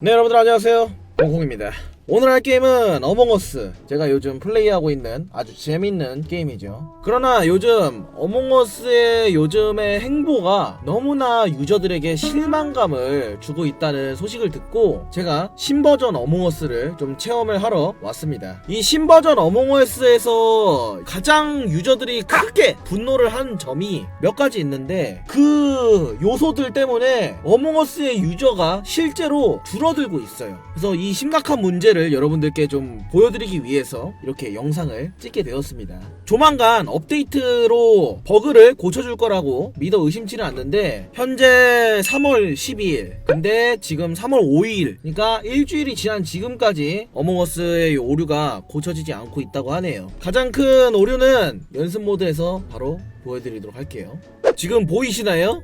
네 여러분들 안녕하세요. 공콩입니다 오늘 할 게임은 어몽어스 제가 요즘 플레이하고 있는 아주 재밌는 게임이죠. 그러나 요즘 어몽어스의 요즘의 행보가 너무나 유저들에게 실망감을 주고 있다는 소식을 듣고 제가 신버전 어몽어스를 좀 체험을 하러 왔습니다. 이 신버전 어몽어스에서 가장 유저들이 크게 분노를 한 점이 몇 가지 있는데 그 요소들 때문에 어몽어스의 유저가 실제로 줄어들고 있어요. 그래서 이 심각한 문제를 여러분들께 좀 보여드리기 위해서 이렇게 영상을 찍게 되었습니다. 조만간 업데이트로 버그를 고쳐줄 거라고 믿어 의심치는 않는데 현재 3월 12일 근데 지금 3월 5일 그러니까 일주일이 지난 지금까지 어몽어스의 이 오류가 고쳐지지 않고 있다고 하네요. 가장 큰 오류는 연습 모드에서 바로 보여드리도록 할게요. 지금 보이시나요?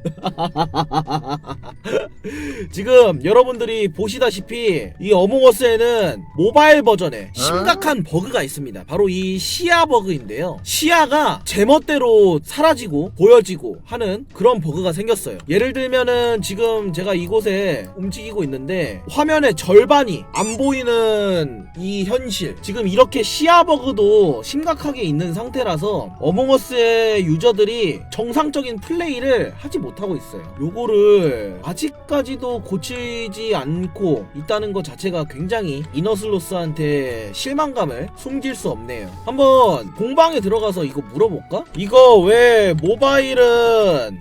지금 여러분들이 보시다시피 이 어몽어스에는 모바일 버전에 심각한 버그가 있습니다. 바로 이 시야 버그인데요. 시야가 제멋대로 사라지고 보여지고 하는 그런 버그가 생겼어요. 예를 들면은 지금 제가 이곳에 움직이고 있는데 화면의 절반이 안 보이는 이 현실. 지금 이렇게 시야 버그도 심각하게 있는 상태라서 어몽어스의 유저들이 정상적인 플레이를 하지 못 하고 있어요. 요거를 아직까지도 고치지 않고 있다는 것 자체가 굉장히 이너슬로스한테 실망감을 숨길 수 없네요. 한번 공방에 들어가서 이거 물어볼까? 이거 왜 모바일은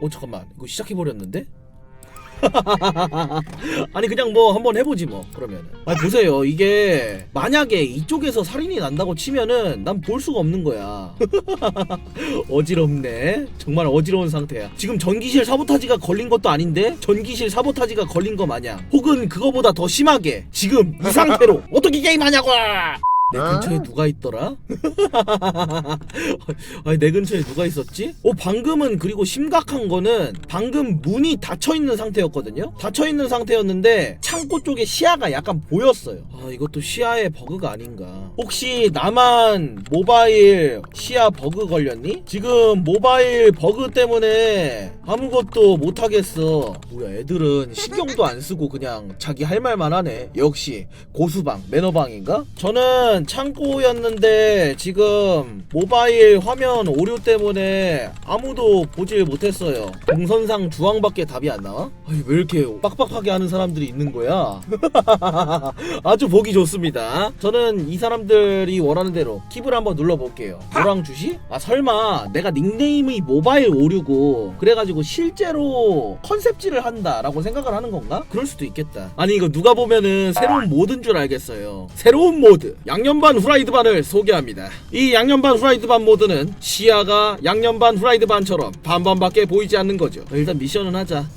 어 잠깐만 이거 시작해버렸는데? 아니 그냥 뭐 한번 해보지 뭐 그러면 아 보세요. 이게 만약에 이쪽에서 살인이 난다고 치면은 난 볼 수가 없는 거야. 어지럽네. 정말 어지러운 상태야. 지금 전기실 사보타지가 걸린 것도 아닌데 전기실 사보타지가 걸린 거 마냥 혹은 그거보다 더 심하게 지금 이 상태로 어떻게 게임하냐고 내 근처에 누가 있더라? 아니 내 근처에 누가 있었지? 어 방금은 그리고 심각한 거는 방금 문이 닫혀 있는 상태였거든요. 닫혀 있는 상태였는데 창고 쪽에 시야가 약간 보였어요. 아 이것도 시야의 버그가 아닌가? 혹시 나만 모바일 시야 버그 걸렸니? 지금 모바일 버그 때문에 아무것도 못 하겠어. 뭐야 애들은 신경도 안 쓰고 그냥 자기 할 말만 하네. 역시 고수방 매너방인가? 저는 창고였는데 지금 모바일 화면 오류 때문에 아무도 보질 못했어요. 동선상 주황밖에 답이 안 나와? 아니, 왜 이렇게 빡빡하게 하는 사람들이 있는 거야? 아주 보기 좋습니다. 저는 이 사람들이 원하는 대로 킵을 한번 눌러볼게요. 노랑 주시? 아 설마 내가 닉네임이 모바일 오류고 그래가지고 실제로 컨셉질을 한다라고 생각을 하는 건가? 그럴 수도 있겠다. 아니 이거 누가 보면은 새로운 모드인 줄 알겠어요. 새로운 모드 양 념반 후라이드 반을 소개합니다. 이 양념반 후라이드 반 모드는 시야가 양념반 후라이드 반처럼 반반밖에 보이지 않는 거죠. 일단 미션은 하자. 자,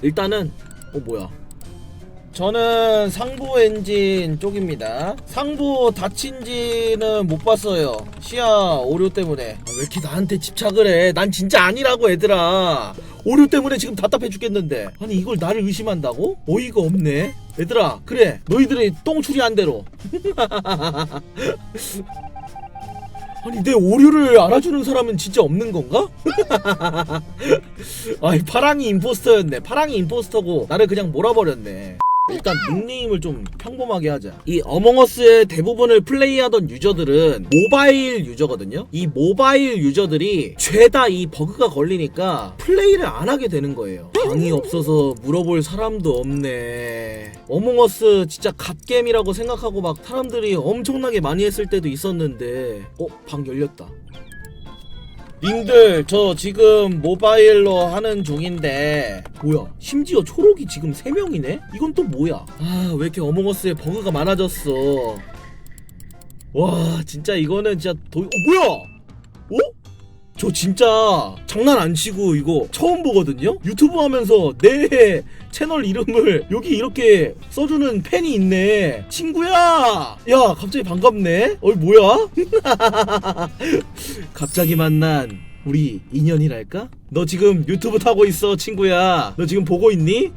일단은 어 뭐야? 저는 상부 엔진 쪽입니다. 상부 닫힌지는 못 봤어요. 시야 오류 때문에. 아, 왜 이렇게 나한테 집착을 해? 난 진짜 아니라고 얘들아. 오류 때문에 지금 답답해 죽겠는데. 아니 이걸 나를 의심한다고? 어이가 없네. 얘들아 그래 너희들이 똥추리 한 대로. 아니 내 오류를 알아주는 사람은 진짜 없는 건가? 아이 파랑이 임포스터였네 파랑이 임포스터고 나를 그냥 몰아버렸네 일단 닉네임을 좀 평범하게 하자. 이 어몽어스의 대부분을 플레이하던 유저들은 모바일 유저거든요. 이 모바일 유저들이 죄다 이 버그가 걸리니까 플레이를 안 하게 되는 거예요. 방이 없어서 물어볼 사람도 없네. 어몽어스 진짜 갓겜이라고 생각하고 막 사람들이 엄청나게 많이 했을 때도 있었는데 어? 방 열렸다 님들 저 지금 모바일로 하는 중인데. 뭐야? 심지어 초록이 지금 3명이네? 이건 또 뭐야? 아 왜 이렇게 어몽어스에 버그가 많아졌어? 와 진짜 이거는 진짜 도... 어 뭐야? 어? 저 진짜 장난 안 치고 이거 처음 보거든요? 유튜브 하면서 내 채널 이름을 여기 이렇게 써주는 팬이 있네 친구야 야 갑자기 반갑네 어이 뭐야 갑자기 만난 우리 인연이랄까? 너 지금 유튜브 타고 있어 친구야 너 지금 보고 있니?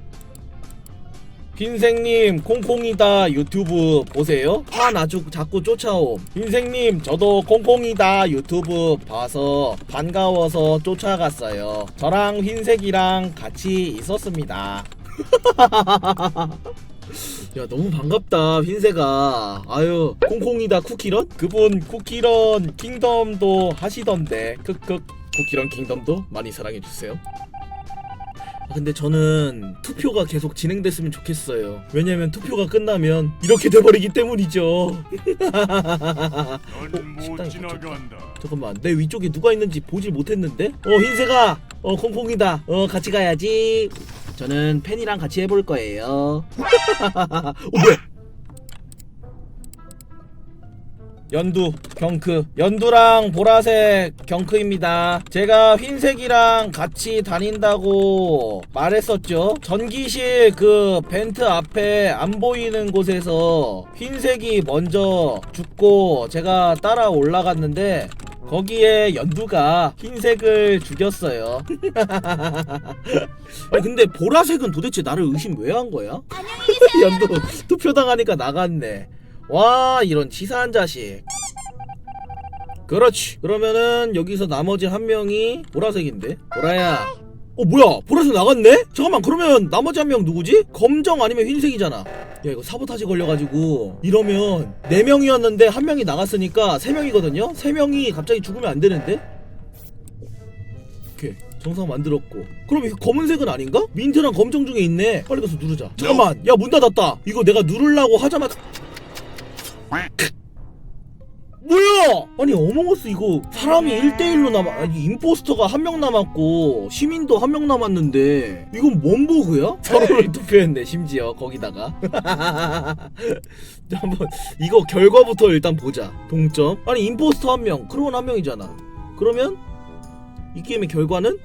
빈생님 콩콩이다 유튜브 보세요. 판 아주 자꾸 쫓아옴. 빈생님 저도 콩콩이다 유튜브 봐서 반가워서 쫓아갔어요. 저랑 흰색이랑 같이 있었습니다. 야 너무 반갑다 흰새가 아유 콩콩이다 쿠키런? 그분 쿠키런 킹덤도 하시던데. 크크. 쿠키런 킹덤도 많이 사랑해주세요. 아, 근데 저는 투표가 계속 진행됐으면 좋겠어요. 왜냐면 투표가 끝나면 이렇게 돼버리기 때문이죠. 넌 식당이 못 지나간다. 잠깐만 내 위쪽에 누가 있는지 보질 못했는데? 어 흰새가! 어 콩콩이다. 어 같이 가야지. 저는 팬이랑 같이 해볼 거예요. 어 뭐야 연두 경크. 연두랑 보라색 경크입니다. 제가 흰색이랑 같이 다닌다고 말했었죠. 전기실 그 벤트 앞에 안 보이는 곳에서 흰색이 먼저 죽고 제가 따라 올라갔는데 거기에 연두가 흰색을 죽였어요. 아니 근데 보라색은 도대체 나를 의심 왜 한 거야? 연두 투표 당하니까 나갔네 와 이런 치사한 자식. 그렇지. 그러면은 여기서 나머지 한 명이 보라색인데? 보라야. 어 뭐야? 보라색 나갔네? 잠깐만 그러면 나머지 한 명 누구지? 검정 아니면 흰색이잖아. 야 이거 사보타지 걸려가지고. 이러면 4명이었는데 한 명이 나갔으니까 3명이거든요? 3명이 갑자기 죽으면 안 되는데? 오케이. 정상 만들었고. 그럼 이거 검은색은 아닌가? 민트랑 검정 중에 있네. 빨리 가서 누르자. 잠깐만. 야 문 닫았다. 이거 내가 누르려고 하자마자 뭐야? 아니 어몽어스 이거 사람이 1대1로 남아 아니 임포스터가 한 명 남았고 시민도 한 명 남았는데 이건 뭔 버그야? 서로를 투표했네 심지어 거기다가. 한번 이거 결과부터 일단 보자. 동점. 아니 임포스터 한명 크로운 한 명이잖아. 그러면 이 게임의 결과는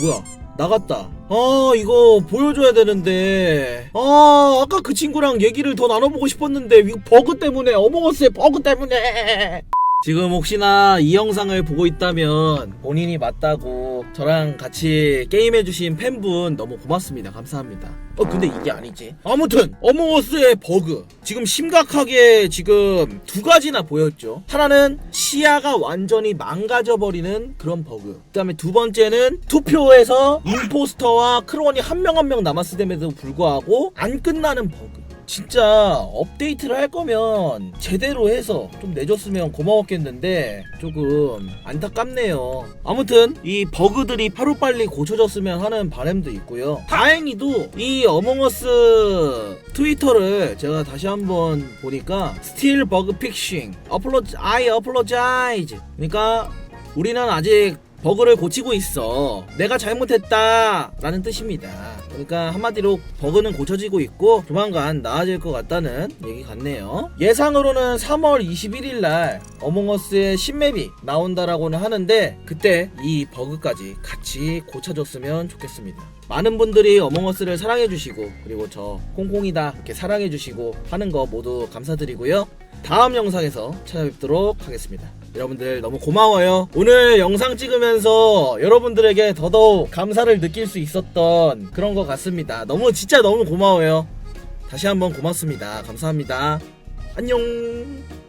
뭐야 나갔다. 아, 이거 보여줘야 되는데. 아, 아까 그 친구랑 얘기를 더 나눠보고 싶었는데, 이거 버그 때문에, 어몽어스의 버그 때문에. 지금 혹시나 이 영상을 보고 있다면 본인이 맞다고 저랑 같이 게임해주신 팬분 너무 고맙습니다. 감사합니다. 어, 근데 이게 아니지. 아무튼, 어몽어스의 버그. 지금 심각하게 지금 두 가지나 보였죠. 하나는 시야가 완전히 망가져버리는 그런 버그. 그 다음에 두 번째는 투표에서 임포스터와 크론이 한 명 한 명 남았을 때에도 불구하고 안 끝나는 버그. 진짜 업데이트를 할 거면 제대로 해서 좀 내줬으면 고마웠겠는데 조금 안타깝네요. 아무튼 이 버그들이 하루빨리 고쳐졌으면 하는 바람도 있고요. 다행히도 이 어몽어스 트위터를 제가 다시 한번 보니까 스틸 버그 픽싱 어플로지 아이 어플로자이즈 그러니까 우리는 아직 버그를 고치고 있어. 내가 잘못했다. 라는 뜻입니다. 그러니까 한마디로 버그는 고쳐지고 있고 조만간 나아질 것 같다는 얘기 같네요. 예상으로는 3월 21일 날 어몽어스의 신맵이 나온다라고는 하는데 그때 이 버그까지 같이 고쳐줬으면 좋겠습니다. 많은 분들이 어몽어스를 사랑해주시고 그리고 저 콩콩이다 이렇게 사랑해주시고 하는 거 모두 감사드리고요. 다음 영상에서 찾아뵙도록 하겠습니다. 여러분들 너무 고마워요. 오늘 영상 찍으면서 여러분들에게 더더욱 감사를 느낄 수 있었던 그런 것 같습니다. 너무 진짜 너무 고마워요. 다시 한번 고맙습니다. 감사합니다. 안녕.